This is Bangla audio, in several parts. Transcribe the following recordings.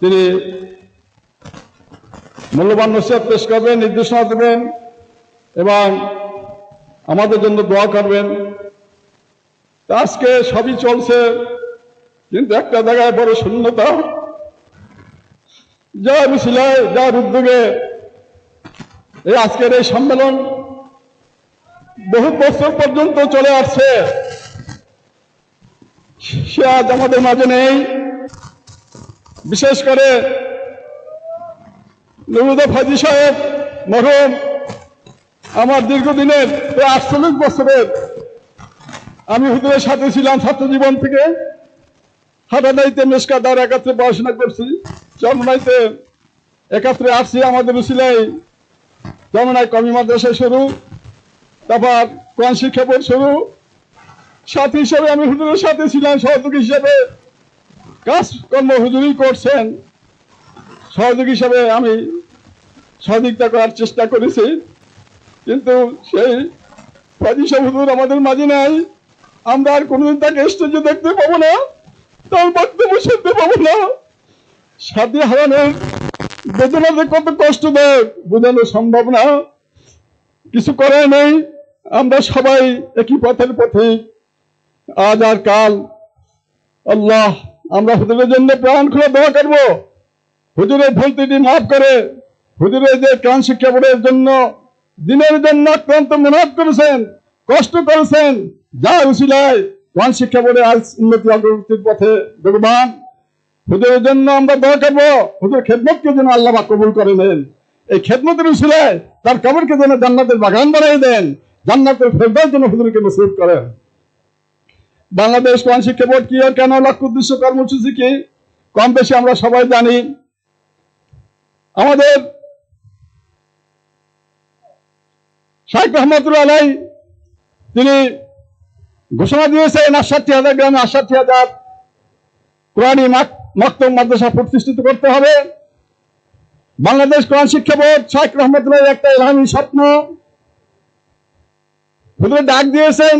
তিনি মূল্যবান নসিহত পেশ করবেন, নির্দেশনা দেবেন এবং আমাদের জন্য দোয়া করবেন। আজকে সবই চলছে, কিন্তু একটা জায়গায় বড় শূন্যতা। যার মিছিলায় যার উদ্যোগে এই আজকের এই সম্মেলন বহু বছর পর্যন্ত চলে আসছে, সে আজ আমাদের মাঝে নেই। বিশেষ করে নবুদা ফাজি সাহেব, মরহম, আমার দীর্ঘদিনের প্রায় আটচল্লিশ বছরের আমি হুজুরের সাথে ছিলাম ছাত্র জীবন থেকে। হাটানাইতে মেসকা দ্বার একাত্রে পড়াশোনা করছি, চরমনাইতে একাত্রে আসছি আমাদের উসিলাই চরমনাই কমি মাদ্রাসা শুরু, তারপর কোরআন শিক্ষা বোর্ড শুরু। সাথী হিসেবে আমি হুজুরের সাথে ছিলাম সহযোগী হিসেবে। কাজকর্ম হুজুরই করছেন। সহযোগী হিসাবে আমি সহযোগিতা করার চেষ্টা করেছি। কিন্তু সেই ফাজিসা হুজুর আমাদের মাঝে নাই। আমরা আর কোনোদিন তাকে স্টেজে দেখতে পাবো না, তার বক্তব্য শুনতে পাবো না। সাথী হারানোর বেদনা যে কত কষ্ট দেয় বোঝানো সম্ভব না। কিছু করার নেই। আমরা সবাই একই পথের পথে আজ আর কাল আল্লাহ আমরা হুজুরের জন্য প্রাণ খুলে দোয়া করব। হুজুরের ভুল ত্রুটি মাফ করে। হুজুরের যে কান শিক্ষা বোর্ডের জন্য দিনের জন্য অত্যন্ত মেহনত করেছেন, কষ্ট করেছেন, যা উচিলায় কান শিক্ষা বোর্ডে আজ উন্নতি অগ্রগতির পথে বেগবান। হুজুরের জন্য আমরা দোয়া করব, হুজুর খেদমতকে যেন আল্লাহ কবুল করে নেন। এই খেদমতের উচিলায় তার কবরকে যেন জান্নাতের বাগান বানাই দেন, জান্নাতের ফেরদার জন্য হুজুরকে নসিব করেন। বাংলাদেশ কোরআন শিক্ষা বোর্ড কি আর কেন লক্ষ্য উদ্দেশ্য কর্মসূচি কি? কম বেশি আমরা সবাই জানি। আমাদের শাহেখ রহমতুল্লাহ আলাই, তিনি ঘোষণা দিয়েছেন, আটষট্টি হাজার গ্রামে আটষট্টি হাজার কোরআনী মক্তব মাদ্রাসা প্রতিষ্ঠিত করতে হবে। বাংলাদেশ কোরআন শিক্ষা বোর্ড শাহেখ রহমতুল্লাহ একটা ইলামি স্বপ্ন। ডাক দিয়েছেন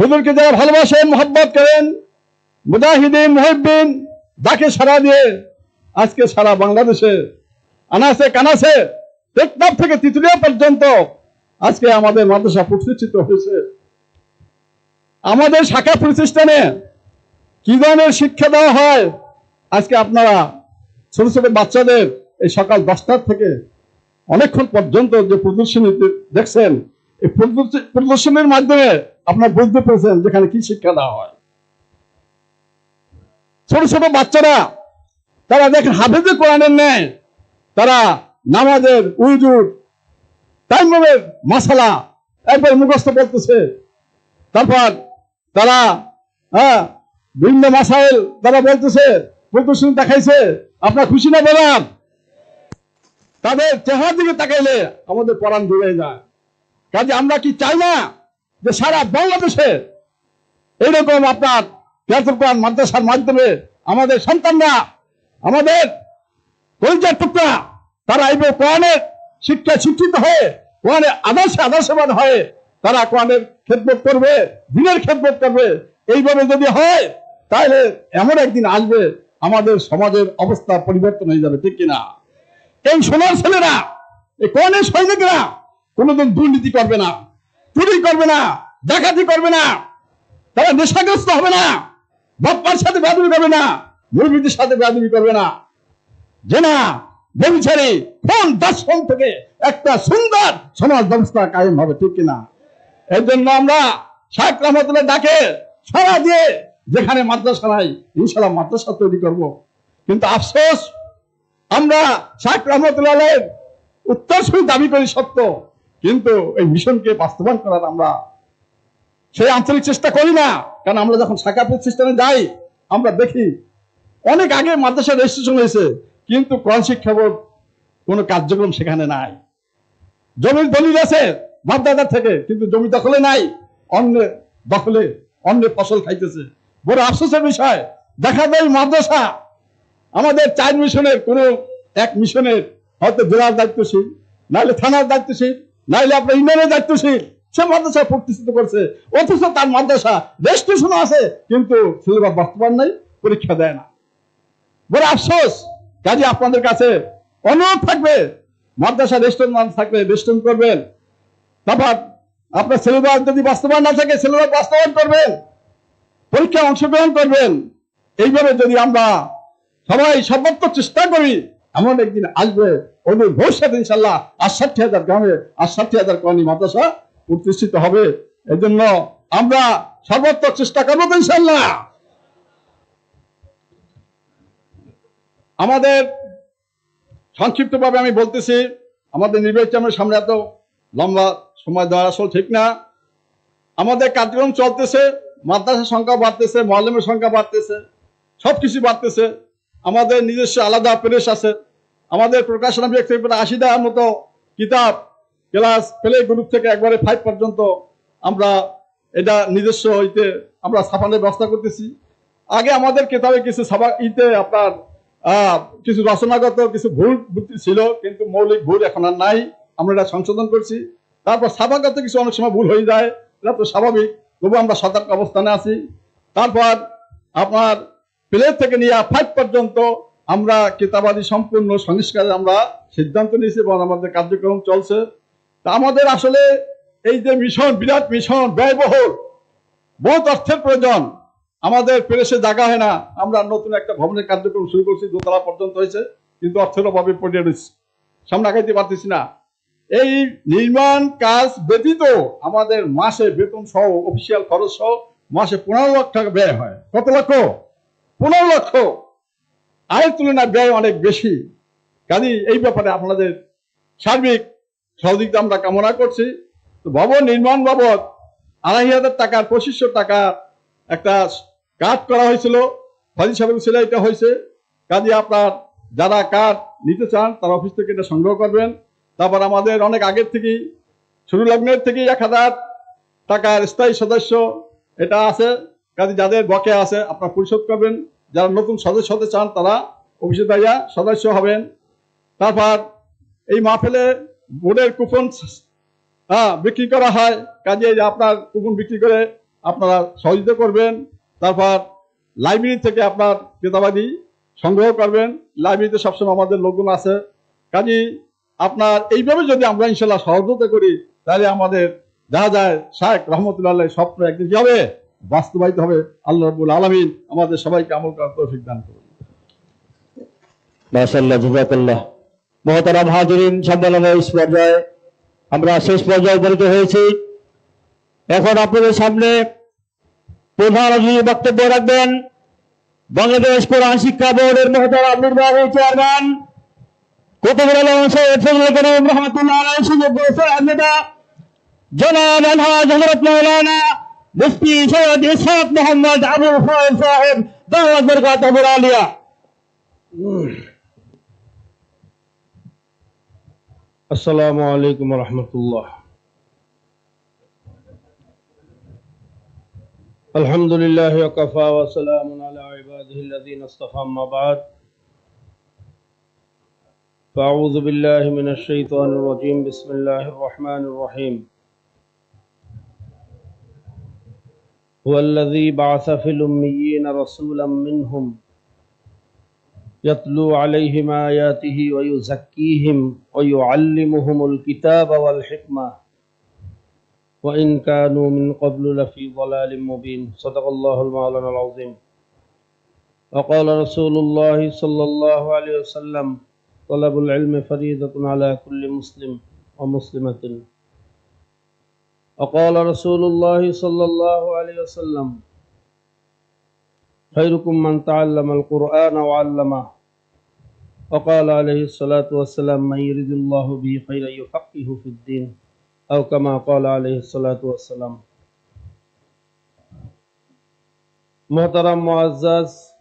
হুজুরকে যারা ভালোবাসেন মোহব্বত করেন, মুজাহিদিন মুহিবিন ডাকে সারা দিয়ে আজকে সারা বাংলাদেশে, আনাসে, কানাসে, টেকনাফ থেকে তিতুলিয়া পর্যন্ত আজকে আমাদের মাদ্রাসা প্রতিষ্ঠিত হয়েছে। আমাদের শাখা প্রতিষ্ঠানে কি ধরনের শিক্ষা দেওয়া হয়? আজকে আপনারা ছোট ছোট বাচ্চাদের এই সকাল দশটার থেকে অনেকক্ষণ পর্যন্ত যে প্রদর্শনী দেখছেন, এই প্রদর্শনীর মাধ্যমে আপনারা বুঝতে পেরেছেন যেখানে কি শিক্ষা দেওয়া হয়। ছোট ছোট বাচ্চারা, তারা দেখেন হাফেজে কোরআনের নেয় তারা নামাজের উজুর তাইমের মাসালা, একবার মুখস্থ করতেছে। তারপর তারা হ্যাঁ বিভিন্ন মাসাইল তারা বলতেছে প্রদর্শনী দেখাইছে, আপনার খুশি না বলার? তাদের চেহারা দিকে তাকাইলে আমাদের পরাণ জুড়ে যায়। কাজে আমরা কি চাই না? যে সারা বাংলাদেশে এইরকম আপনার কোরআন মাদ্রাসার মাধ্যমে আমাদের সন্তানরা, আমাদের কলিজার টুকরা, তারা এই কোরআনের শিক্ষা শিক্ষিত হয়ে কোরআনের আদর্শে আদর্শবান হয়ে তারা কোরআনের খেদমত করবে, দিনের খেদমত করবে। এইভাবে যদি হয়, তাহলে এমন একদিন আসবে, আমাদের সমাজের অবস্থা পরিবর্তন হয়ে যাবে, ঠিক কিনা? এই সোনার ছেলেরা, এই কোরআনের সৈনিকরা কোনোদিন দুর্নীতি করবে না। চুরি করবে না, ডাকাতি করবে না, তারা নেশাগ্রস্ত হবে না, বাপ্পার সাথে বেদবি করবে না, মুরব্বীদের সাথে বেদবি করবে না। যে না ব্যবচারী কোন দর্শন থেকে একটা সুন্দর সমাজ ব্যবস্থা কায়েম হবে, ঠিক কিনা? এর জন্য আমরা শাহেখ রহমতুল্লাহ ডাকে সারা দিয়ে যেখানে মাদ্রাসা নাই ইনশাল্লাহ মাদ্রাসা তৈরি করব। কিন্তু আফসোস, আমরা শাহেখ রহমতুল্লাহ উত্তর দাবি করি সত্য কিন্তু এই মিশনকে বাস্তবায়ন করার আমরা সেই আঞ্চলিক চেষ্টা করি না। কারণ আমরা যখন শাখা প্রতিষ্ঠানে যাই, আমরা দেখি অনেক আগে মাদ্রাসা রেজিস্ট্রেশন হয়েছে, কিন্তু কোরআন শিক্ষা বোর্ড কোনো কার্যক্রম সেখানে নাই। জমির দলিল আছে বাপদাদার থেকে, কিন্তু জমি দখলে নাই, অন্য দখলে অন্য ফসল খাইতেছে। বড় আফসোসের বিষয়, দেখা যায় মাদ্রাসা আমাদের চার মিশনের কোনো এক মিশনের হয়তো জেলার দায়িত্বশীল, নাহলে থানার দায়িত্বশীল নাহলে আপনার ইউনিয়নের দায়িত্বশীল সে মাদ্রাসা প্রতিষ্ঠিত করছে। অথচ তার মাদ্রাসা বেশ রেজিস্ট্রেশন আছে, কিন্তু সিলেবাস বাস্তবায়ন নাই, পরীক্ষা দেয় না। বড় আফসোস, কাজে আপনাদের কাছে অনুরোধ থাকবে, মাদ্রাসা রেস্টুরেন্ট থাকলে রেস্টুরেন্ট করবেন। তারপর আপনার সিলেবাস যদি বাস্তবায়ন না থাকে সিলেবাস বাস্তবায়ন করবেন, পরীক্ষায় অংশগ্রহণ করবেন। এইভাবে যদি আমরা সবাই সর্বাত্মক চেষ্টা করি, এমন একদিন আসবে ওদের ভবিষ্যৎ ইনশাল্লাহ আটষট্টি হাজার গ্রামে আটষট্টি হাজার কর্মী মাদ্রাসা প্রতিষ্ঠিত হবে। এই জন্য আমরা সর্বাত্মক চেষ্টা করব ইনশাল্লাহ আমাদের সংক্ষিপ্তভাবে আমি বলতেছি, আমাদের নির্বাচনের সামনে এত লম্বা সময় দেওয়া আসল ঠিক না। আমাদের কার্যক্রম চলতেছে, মাদ্রাসার সংখ্যা বাড়তেছে মহলেমের সংখ্যা বাড়তেছে, সবকিছু বাড়তেছে। আমাদের নিজস্ব আলাদা প্রেস আছে। আমাদের প্রকাশনা প্রায় আশিটার মতো কিতাব ক্লাস প্লে গ্রুপ থেকে একবারে ফাইভ পর্যন্ত আমরা এটা নিজস্ব হইতে আমরা ছাপানোর ব্যবস্থা করতেছি। আগে আমাদের কিতাবে কিছু ছাপা ইতে আপনার কিছু রচনাগত কিছু ভুল ছিল, কিন্তু মৌলিক ভুল এখন আর নাই। আমরা এটা সংশোধন করছি। তারপর ছাপাগত কিছু অনেক সময় ভুল হয়ে যায়, এটা তো স্বাভাবিক। তবু আমরা সতর্ক অবস্থানে আছি। তারপর আপনার প্লেট থেকে নিয়ে ফাইভ পর্যন্ত আমরা কিতাবাদি সম্পূর্ণ সংস্কারে আমরা সিদ্ধান্ত নিয়েছি এবং আমাদের কার্যক্রম চলছে। তা আমাদের আসলে এই যে মিশন, বিরাট মিশন, ব্যয়বহুল, বহুত অর্থের প্রয়োজন। আমাদের প্রেসে জায়গা হয় না। আমরা নতুন একটা ভবনের কার্যক্রম শুরু করছি, দোতলা পর্যন্ত হয়েছে, কিন্তু অর্থের অভাবে পড়ে রয়েছে। সামনে আগাইতে পারতেছি না। এই নির্মাণ কাজ ব্যতীত আমাদের মাসে বেতন সহ অফিসিয়াল খরচ সহ, মাসে পনেরো লক্ষ টাকা ব্যয় হয়। কত লক্ষ? পনেরো লক্ষ। আয়ের তুলনায় ব্যয় অনেক বেশি। কাজে এই ব্যাপারে আপনাদের সার্বিক সহযোগিতা আমরা কামনা করছি। তো ভবন নির্মাণ বাবদ আড়াই হাজার টাকার, পঁচিশশো টাকা একটা কাট করা হয়েছিল। ফাজি সাহেবের ছিল এটা হয়েছে। কাজে আপনার যারা কাঠ নিতে চান, তারা অফিস থেকে এটা সংগ্রহ করবেন। তারপর আমাদের অনেক আগের থেকেই, শুরু লগ্নের থেকেই এক হাজার টাকার স্থায়ী সদস্য এটা আছে। কাজে যাদের বকে আছে, আপনারা পরিশোধ করবেন। যারা নতুন সদস্য হতে চান, তারা অফিসে দাঁড়িয়ে সদস্য হবেন। তারপর এই মাহফিলে বোর্ডের কুপন হ্যাঁ বিক্রি করা হয়। কাজে যে আপনার কুপন বিক্রি করে আপনারা সহযোগিতা করবেন। তারপর লাইব্রেরি থেকে আপনার ক্রেতাবাদী সংগ্রহ করবেন। লাইব্রেরিতে সবসময় আমাদের লোকজন আছে। কাজে আপনার এইভাবে যদি আমরা ইনশাল্লাহ সহযোগিতা করি, তাহলে আমাদের দেখা যায় শাহেক রহমতুল্লাহ স্বপ্ন একদিন কি হবে? বাস্তবায়িত হবে। আল্লাহ রবুল আলমিন আমাদের সবাইকে আমল করার তৌফিক দান করুন। জাজাকাল্লাহ। মহতারাম পর্যায়ে আমরা শেষ পর্যায়ে উপনীত হয়েছি। এখন আপনাদের সামনে প্রধান অতিথি বক্তব্য রাখবেন বাংলাদেশ কোরআন শিক্ষা বোর্ডের মহতারাম নির্বাহী চেয়ারম্যান, কুতুবুল আলম সৈয়দ ফজলুল করিম রহমতুল্লাহ আলাইহি, সুযোগ্য জনাব আলহাজ হযরত মাওলানা مفتي سيد إسحاق محمد ابو فاهم صاحب دعوه برقات ابو العاليه السلام عليكم ورحمة الله. الحمد لله وكفى وسلام على عباده الذين اصطفى ما بعد. فأعوذ بالله من الشيطان الرجيم. بسم الله الرحمن الرحيم. هو الذي بعث في الأميين رسولا منهم يتلو عليهم آياته ويزكيهم ويعلمهم الكتاب والحكمة. وإن كانوا من قبل لفي ضلال مبين. صدق الله المولانا العظيم. وقال رسول الله صلى الله عليه وسلم طلب العلم فريضة على كل مسلم ومسلمة. وقال رسول الله صلى الله عليه وسلم خيركم من تعلم القرآن وعلمه وقال عليه الصلاة والسلام من يريد الله به خيرا يفقهه في الدين أو كما قال عليه الصلاة والسلام محترم معزز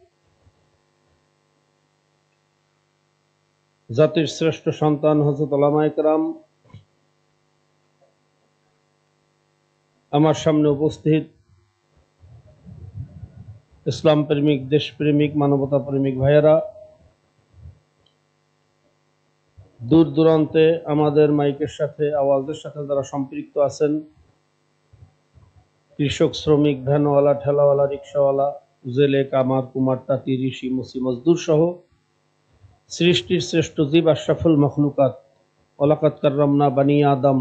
জাতির শ্রেষ্ঠ সন্তান হজরত ওলামা একরাম আমার সামনে উপস্থিত ইসলাম প্রেমিক দেশপ্রেমিক মানবতা প্রেমিক ভাইয়েরা, দূর দূরান্তে আমাদের মাইকের সাথে আওয়াজের সাথে যারা সম্পৃক্ত আছেন, কৃষক, শ্রমিক, ভ্যানওয়ালা, ঠেলাওয়ালা, রিক্সাওয়ালা জেলে কামার কুমার, তাঁতি, ঋষি, মুসি, মজদুর সহ সৃষ্টির শ্রেষ্ঠ জীব আশরাফুল মখলুকাত ওলাকাত কার্রামনা, বানি আদম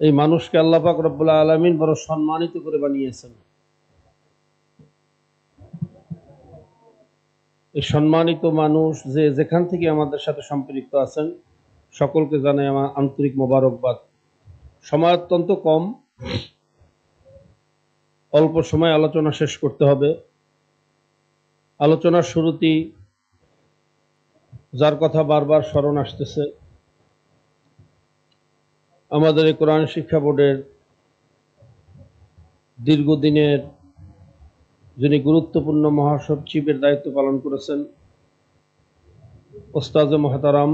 এই মানুষকে আল্লাহ পাক রব্বুল আলমিন বড় সম্মানিত করে বানিয়েছেন। এই সম্মানিত মানুষ যে যেখান থেকে আমাদের সাথে সম্পৃক্ত আছেন, সকলকে জানাই আমার আন্তরিক মোবারকবাদ। সময় অত্যন্ত কম। অল্প সময় আলোচনা শেষ করতে হবে। আলোচনার শুরুতেই যার কথা বারবার স্মরণ আসতেছে আমাদের এই কোরআন শিক্ষা বোর্ডের দীর্ঘদিনের যিনি গুরুত্বপূর্ণ মহাসচিবের দায়িত্ব পালন করেছেন ওস্তাজ মহাতারাম,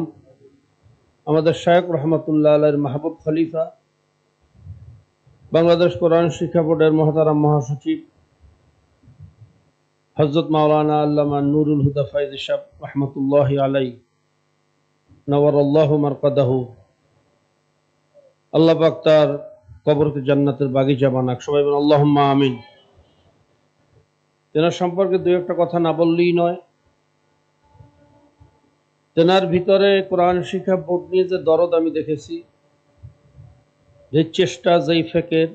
আমাদের শায়ক রহমতুল্লাহ আলের মাহবুব খলিফা, বাংলাদেশ কোরআন শিক্ষা বোর্ডের মহাতারাম মহাসচিব হজরত মাওলানা আল্লামা নুরুল হুদা ফাইজ সাহ রহমতুল্লাহ আলাই নওয়ার আল্লাহ মারকাদাহু। আল্লাহ পাক তার কবরকে জান্নাতের বাগিচা বানাক। সবাই বলেন আল্লাহ আমিন। তেনার সম্পর্কে দু একটা কথা না বললেই নয়। তেনার ভিতরে কোরআন শিক্ষা বোর্ড নিয়ে যে দরদ আমি দেখেছি, যে চেষ্টা যেই ফেকের,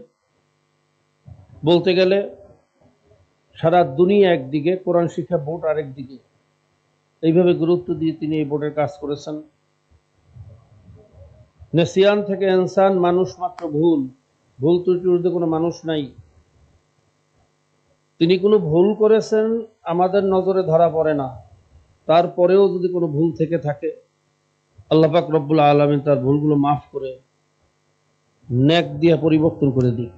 বলতে গেলে সারা দুনিয়া একদিকে, কোরআন শিক্ষা বোর্ড আরেকদিকে। এইভাবে গুরুত্ব দিয়ে তিনি এই বোর্ডের কাজ করেছেন। নেসিয়ান থেকে ইনসান মানুষ মাত্র ভুল। ভুল ত্রুটির কোনো মানুষ নাই। তিনি কোনো ভুল করেছেন, আমাদের নজরে ধরা পড়ে না। তারপরেও যদি কোনো ভুল থেকে থাকে, আল্লাহ পাক রব্বুল আলমিন তার ভুলগুলো মাফ করে ন্যাক দিয়ে পরিবর্তন করে দিক।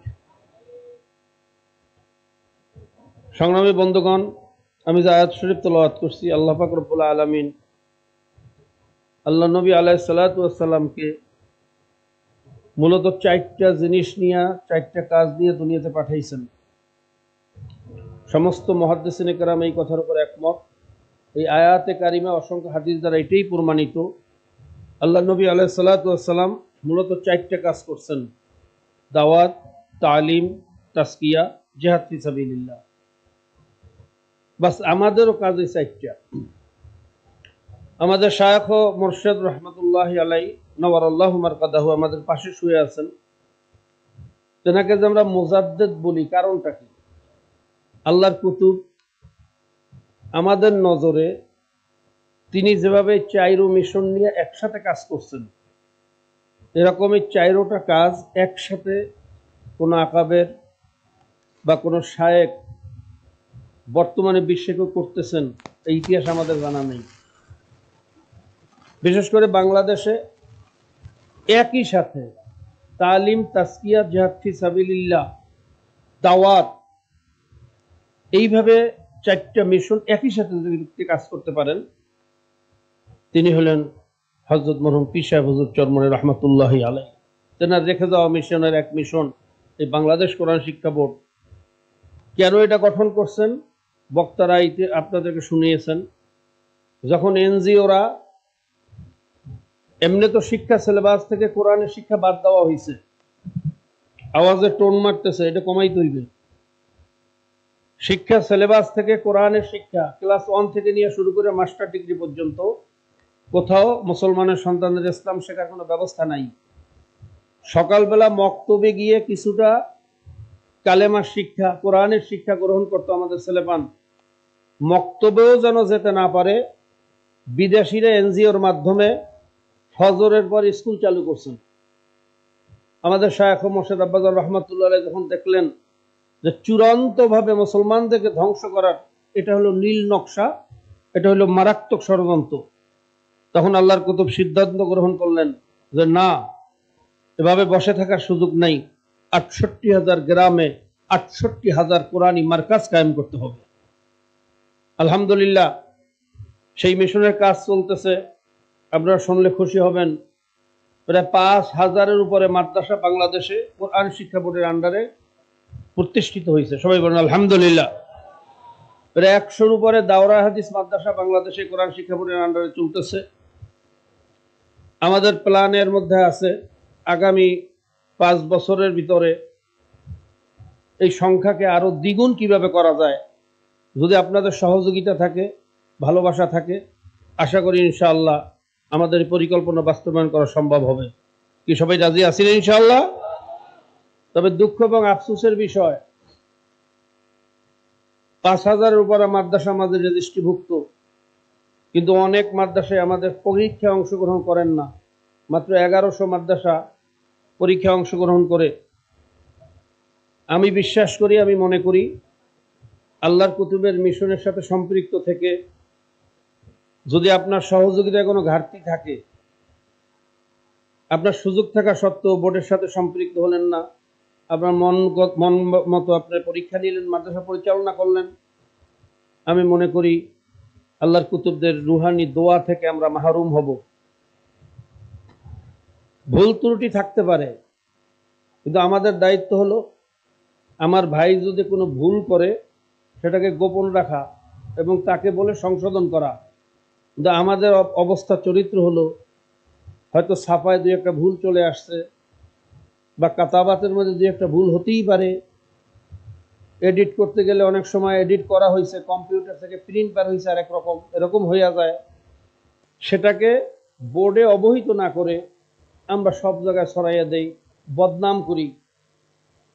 সংগ্রামী বন্ধুগণ, আমি যে আয়াত শরীফ তলাওয়াত করছি, আল্লাহ পাক রব্বুল আলমিন আল্লাহ নবী আলাহ সাল্লাতামকে মূলত চারটা জিনিস নিয়ে, চারটা কাজ নিয়ে দুনিয়াতে পাঠাইছেন। সমস্ত মহাদ্দেশিন এই কথার উপর একমত। এই আয়াতে কারিমা অসংখ্য হাদিস দ্বারা এটাই প্রমাণিত। আল্লাহ নবী আলাহ সাল্লাতাম মূলত চারটা কাজ করছেন। দাওয়াত, তালিম তাস্কিয়া জেহাদ ফিসাবিল্লাহ বাস আমাদেরও কাজ এই চারটা। আমাদের শায়খ মোর্শেদ রহমতুল্লাহ আলাই নওয়ার আল্লাহ মারকাদাহু আমাদের পাশে শুয়ে আছেন। তেনাকে যে আমরা মোজাদ্দেদ বলি, কারণটা কি? আল্লাহর কুতুব আমাদের নজরে তিনি যেভাবে চাইরো মিশন নিয়ে একসাথে কাজ করছেন, এরকমই চাইরোটা কাজ একসাথে কোনো আকাবের বা কোনো শায়েক বর্তমানে বিশ্বে কেউ করতেছেন, এই ইতিহাস আমাদের জানা নেই। বিশেষ করে বাংলাদেশে একই সাথে তালিম তাস্কিয়া জাহাদি সাবিল্লাহ দাওয়াত, এইভাবে চারটা মিশন একই সাথে যদি কাজ করতে পারেন, তিনি হলেন হজরত মরহুম পি সাহেব হজরত চরমনে রহমতুল্লাহ আলাই তেনার রেখে যাওয়া মিশনের এক মিশন, এই বাংলাদেশ কোরআন শিক্ষা বোর্ড। কেন এটা গঠন করছেন? বক্তারা আপনাদেরকে শুনিয়েছেন। যখন এনজিওরা এমনি তো শিক্ষা সিলেবাস থেকে কোরআনের শিক্ষা বাদ দেওয়া হয়েছে আওয়াজে টোন মারতেছে, এটা কমাই তৈবে শিক্ষা সিলেবাস থেকে কোরআনের শিক্ষা ক্লাস ওয়ান থেকে নিয়ে শুরু করে মাস্টার ডিগ্রি পর্যন্ত, কোথাও মুসলমানের সন্তানদের ইসলাম শেখার কোনো ব্যবস্থা নাই। সকালবেলা মক্তবে গিয়ে কিছুটা কালেমার শিক্ষা, কোরআনের শিক্ষা গ্রহণ করতো আমাদের ছেলেপান মক্তবেও যেন যেতে না পারে, বিদেশিরা এনজিওর মাধ্যমে ফজরের পর স্কুল চালু করছেন। আমাদের শায়খ মোর্শেদ আব্বাজার রহমতুল্লাহ যখন দেখলেন যে চূড়ান্তভাবে মুসলমানদেরকে ধ্বংস করার, এটা হলো নীল নকশা, এটা হলো মারাত্মক ষড়যন্ত্র। তখন আল্লাহর কুতুব সিদ্ধান্ত গ্রহণ করলেন যে না, এভাবে বসে থাকার সুযোগ নাই। আটষট্টি হাজার গ্রামে আটষট্টি হাজার কোরআনী মার্কাজ কায়েম করতে হবে। আলহামদুলিল্লাহ, সেই মিশনের কাজ চলতেছে। আপনারা শুনলে খুশি হবেন। প্রায় পাঁচ হাজারের উপরে মাদ্রাসা বাংলাদেশে কোরআন শিক্ষা বোর্ডের আন্ডারে প্রতিষ্ঠিত হয়েছে। সবাই বলেন, আলহামদুলিল্লাহ। প্রায় একশোর উপরে দাওরা হাদিস মাদ্রাসা বাংলাদেশে কোরআন শিক্ষা বোর্ডের আন্ডারে চলতেছে। আমাদের প্ল্যানের মধ্যে আছে, আগামী পাঁচ বছরের ভিতরে এই সংখ্যাকে আরও দ্বিগুণ কীভাবে করা যায়, যদি আপনাদের সহযোগিতা থাকে, ভালোবাসা থাকে, আশা করি ইনশাআল্লাহ আমাদের পরিকল্পনা বাস্তবায়ন করা সম্ভব হবে। কি সবাই রাজি আছেন ইনশাআল্লাহ? তবে দুঃখ এবং আফসোসের বিষয়, পাঁচ হাজারের উপরে মাদ্রাসা আমাদের রেজিস্ট্রিভুক্ত কিন্তু অনেক মাদ্রাসায় আমাদের পরীক্ষায় অংশগ্রহণ করেন না। মাত্র এগারোশো মাদ্রাসা পরীক্ষায় অংশগ্রহণ করে। আমি বিশ্বাস করি, আমি মনে করি, আল্লাহর কুতুবের মিশনের সাথে সম্পৃক্ত থেকে যদি আপনার সহযোগিতায় কোনো ঘাটতি থাকে, আপনার সুযোগ থাকা সত্ত্বেও বোর্ডের সাথে সম্পৃক্ত হলেন না, আপনার মন মন মতো আপনার পরীক্ষা নিলেন, মাদ্রাসা পরিচালনা করলেন, আমি মনে করি আল্লাহর কুতুবদের রুহানি দোয়া থেকে আমরা মাহরুম হব। ভুল ত্রুটি থাকতে পারে, কিন্তু আমাদের দায়িত্ব হলো আমার ভাই যদি কোনো ভুল করে, সেটাকে গোপন রাখা এবং তাকে বলে সংশোধন করা। কিন্তু আমাদের অব- অবস্থা চরিত্র হলো, হয়তো ছাপায় দুই একটা ভুল চলে আসছে, বা কাতাবাতের মধ্যে দুই একটা ভুল হতেই পারে। এডিট করতে গেলে অনেক সময় এডিট করা হয়েছে কম্পিউটার থেকে প্রিন্ট বার হয়েছে আর রকম, এরকম হইয়া যায়। সেটাকে বোর্ডে অবহিত না করে আমরা সব জায়গায় ছড়াইয়া দেই, বদনাম করি।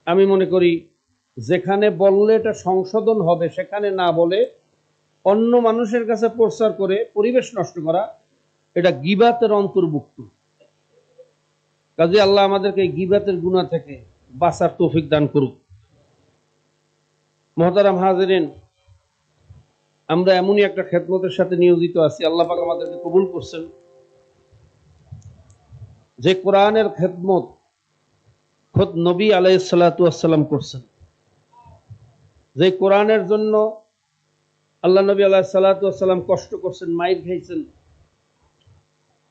আমি মনে করি, যেখানে বললে এটা সংশোধন হবে, সেখানে না বলে অন্য মানুষের কাছে প্রচার করে পরিবেশ নষ্ট করা, এটা গিবাতের অন্তর্ভুক্ত। কাজে আল্লাহ আমাদেরকে গিবাতের গুণা থেকে বাঁচার তৌফিক দান করুক। মহতারাম হাজরিন, আমরা এমনই একটা খেদমতের সাথে নিয়োজিত আছি, আল্লাহ পাক আমাদেরকে কবুল করছেন। যে কোরআনের খেদমত খোদ নবী আলাইসাল্লাম করছেন, যে কোরআনের জন্য আল্লাহ নবী আলাহ সাল্লাতাম কষ্ট করছেন, মাইর খাইছেন।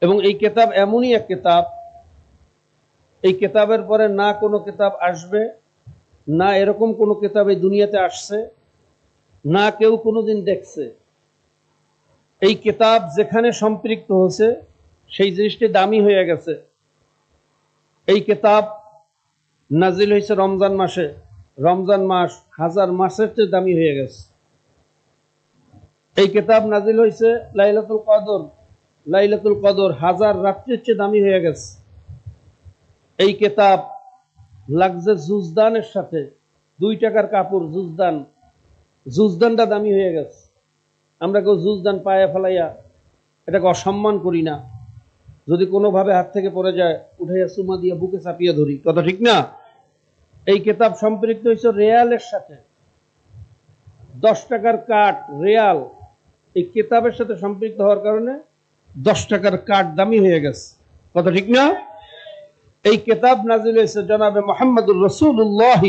এবং এই কেতাব এমনই এক কেতাব, এই কেতাবের পরে না কোনো কেতাব আসবে, না এরকম কোনো কেতাব এই দুনিয়াতে আসছে, না কেউ কোনোদিন দেখছে। এই কেতাব যেখানে সম্পৃক্ত হয়েছে, সেই জিনিসটি দামি হয়ে গেছে। এই কেতাব নাজিল হয়েছে রমজান মাসে। রমজান মাস হাজার মাসের চেয়ে দামি হয়ে গেছে। এই কেতাব নাজিল হয়েছে লাইলাতুল কদর। লাইলাতুল কদর হাজার রাত্রির চেয়ে দামি হয়ে গেছে। এই কেতাব লাগছে জুজদানের সাথে। দুই টাকার কাপড়, জুজদান। জুজদানটা দামি হয়ে গেছে। আমরা কেউ জুজদান পায়ে ফেলাইয়া এটাকে অসম্মান করি না। যদি কোনোভাবে হাত থেকে পড়ে যায়, উঠাইয়া সুমা দিয়ে বুকে চাপিয়ে ধরি। কথা ঠিক না? এই কেতাব সম্পৃক্ত হয়েছে রেয়ালের সাথে। দশ টাকার কাঠ, রেয়াল। এই কেতাবের সাথে সম্পৃক্ত হওয়ার কারণে দশ টাকার কাঠ দামি হয়ে গেছে। কথা ঠিক না? এই কেতাব নাজিল হয়েছে জনাবে মোহাম্মদুর রসুল্লাহ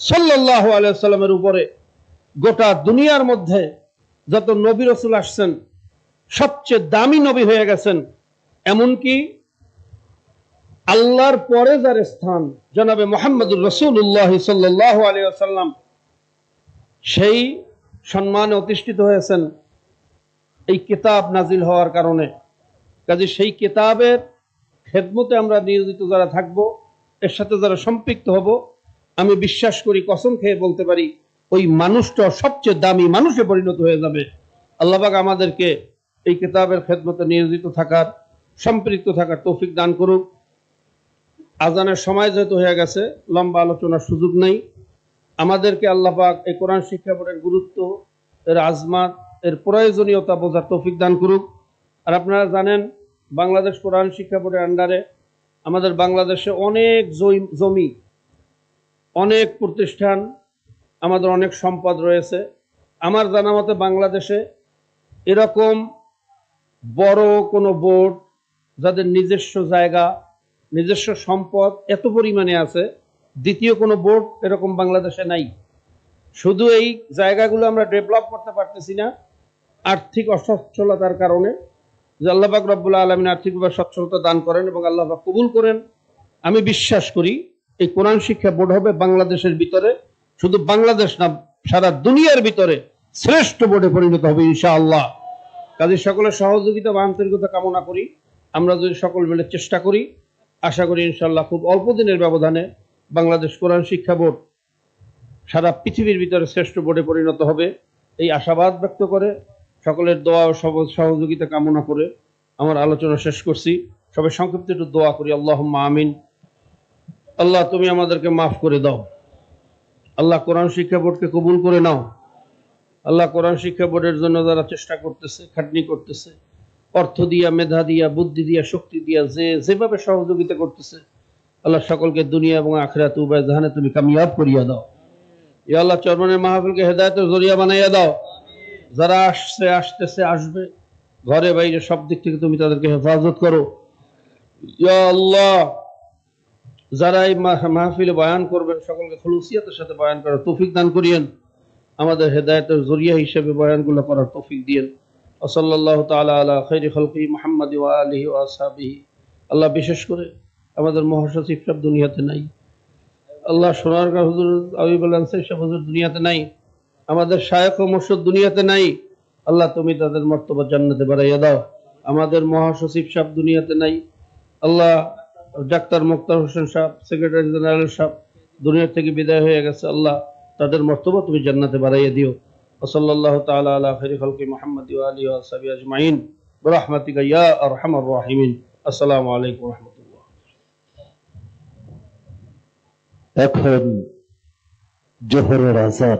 সাল্লাহ আলাইসাল্লামের উপরে। গোটা দুনিয়ার মধ্যে যত নবী রসুল আসছেন, সবচেয়ে দামি নবী হয়ে গেছেন। এমনকি আল্লাহর পরে যার স্থান, জনাবে মোহাম্মদুর রসুল্লাহ সাল্লাহ আলিয়াল্লাম সেই সম্মানে অতিষ্ঠিত হয়েছেন এই কিতাব নাজিল হওয়ার কারণে। কাজে সেই কিতাবের খেদমতে আমরা নিয়োজিত যারা থাকব, এর সাথে যারা সম্পৃক্ত হব, আমি বিশ্বাস করি, কসম খেয়ে বলতে পারি, ওই মানুষটা সবচেয়ে দামি মানুষে পরিণত হয়ে যাবে। আল্লাহবাক আমাদেরকে এই কিতাবের খেদমতে নিয়োজিত থাকার, সম্পৃক্ত থাকার তৌফিক দান করুক। আজানের সময় যেহেতু হয়ে গেছে, লম্বা আলোচনার সুযোগ নেই। আমাদেরকে আল্লাপাক এই কোরআন শিক্ষা বোর্ডের গুরুত্ব, এর আজমাত এর প্রয়োজনীয়তা বোঝার তৌফিক দান করুক। আর আপনারা জানেন, বাংলাদেশ কোরআন শিক্ষা বোর্ডের আন্ডারে আমাদের বাংলাদেশে অনেক জমি, অনেক প্রতিষ্ঠান, আমাদের অনেক সম্পদ রয়েছে। আমার জানা মতে বাংলাদেশে এরকম বড় কোনো বোর্ড যাদের নিজস্ব জায়গা, নিজস্ব সম্পদ এত পরিমাণে আছে, দ্বিতীয় কোনো বোর্ড এরকম বাংলাদেশে নাই। শুধু এই জায়গাগুলো আমরা ডেভেলপ করতে পারতেছি না আর্থিক অসচ্ছলতার কারণে যে আল্লাহাক রব্বুল্লা আলমিন আর্থিকভাবে সচ্ছলতা দান করেন এবং আল্লাহ পাক কবুল করেন, আমি বিশ্বাস করি এই কোরআন শিক্ষা বোর্ড হবে বাংলাদেশের ভিতরে, শুধু বাংলাদেশ না, সারা দুনিয়ার ভিতরে শ্রেষ্ঠ বোর্ডে পরিণত হবে ইনশাআল্লাহ। কাজে সকলের সহযোগিতা বা আন্তরিকতা কামনা করি, আমরা যদি সকল মিলে চেষ্টা করি, আশা করি ইনশাল্লাহ খুব অল্প দিনের ব্যবধানে বাংলাদেশ কোরআন শিক্ষা বোর্ড সারা পৃথিবীর ভিতরে শ্রেষ্ঠ বোর্ডে পরিণত হবে। এই আশাবাদ ব্যক্ত করে সকলের দোয়া ও সহযোগিতা কামনা করে আমার আলোচনা শেষ করছি। সবাই সংক্ষিপ্ত একটু দোয়া করি। আল্লাহ আমিন। আল্লাহ, তুমি আমাদেরকে মাফ করে দাও। আল্লাহ, কোরআন শিক্ষা বোর্ডকে কবুল করে নাও। আল্লাহ, কোরআন শিক্ষা বোর্ডের জন্য যারা চেষ্টা করতেছে, খাটনি করতেছে, অর্থ দিয়া, মেধা দিয়া, বুদ্ধি দিয়া, শক্তি দিয়া, যে যেভাবে সহযোগিতা করতেছে, আল্লাহ সকলকে দুনিয়া এবং আখরাত উভয় জাহানে তুমি কামিয়াব করিয়া দাও। ইয়া আল্লাহ চরমানের মাহফিলকে হেদায়তের জরিয়া বানাইয়া দাও। যারা আসছে, আসতেছে, আসবে, ঘরে বাইরে সব দিক থেকে তুমি তাদেরকে হেফাজত করো। আল্লাহ, যারা এই মাহফিলে বয়ান করবেন, সকলকে খুলুসিয়াতের সাথে বয়ান করার তৌফিক দান করিয়েন। আমাদের হেদায়তের জরিয়া হিসেবে বয়ানগুলো করার তৌফিক দিয়েন। ওসল্লাহ তালা আলা খৈরি খলকি মোহাম্মদ আলহি ওয়া সাহাবিহি আল্লাহ বিশেষ করে আমাদের মহাসচিব সব দুনিয়াতে নাই। আল্লাহ সোনার হুজুর আবিবুল আনসার সাহেব হুজুর দুনিয়াতে নাই। আমাদের শায়ক ও মুর্শদ দুনিয়াতে নাই আল্লাহ তুমি তাদের মর্তবা জান্নাতে বাড়াইয়া দাও আমাদের মহাসচিব সাহেব দুনিয়াতে নাই আল্লাহ ডাক্তার মুক্তার হোসেন সাহেব সেক্রেটারি জেনারেল সাহেব দুনিয়া থেকে বিদায় হয়ে গেছে আল্লাহ তাদের মর্তবা তুমি জান্নাতে বাড়াইয়া দিও ওসল্লাহ তাআলা আলা খৈরি খলকি মোহাম্মদ ওয়া আলিহি ওয়া সাহবিহি আজমাইন برحمتك يا ارحم الراحمين السلام عليكم ورحمه الله এখন জোহরের আজান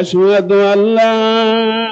أشهد أن لا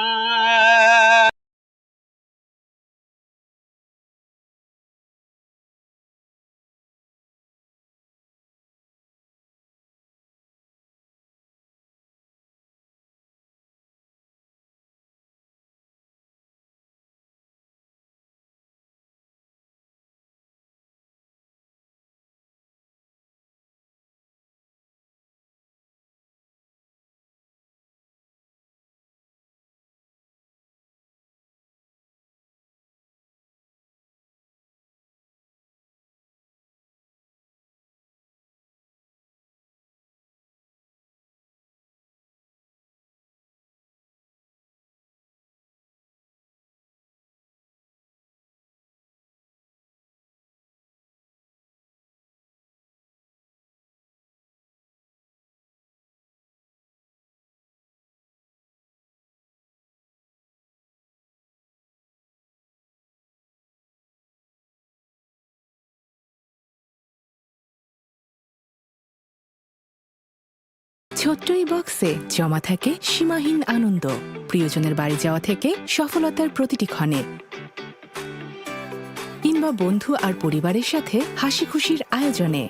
ছোট্ট এই বক্সে জমা থাকে সীমাহীন আনন্দ। প্রিয়জনের বাড়ি যাওয়া থেকে সফলতার প্রতিটি ক্ষণে। কিংবা বন্ধু আর পরিবারের সাথে হাসি খুশির আয়োজনে।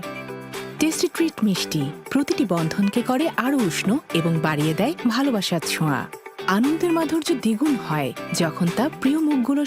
টেস্টি ট্রিট মিষ্টি প্রতিটি বন্ধনকে করে আরও উষ্ণ এবং বাড়িয়ে দেয় ভালোবাসার ছোঁয়া। আনন্দের মাধুর্য দ্বিগুণ হয় যখন তা প্রিয় মুখগুলো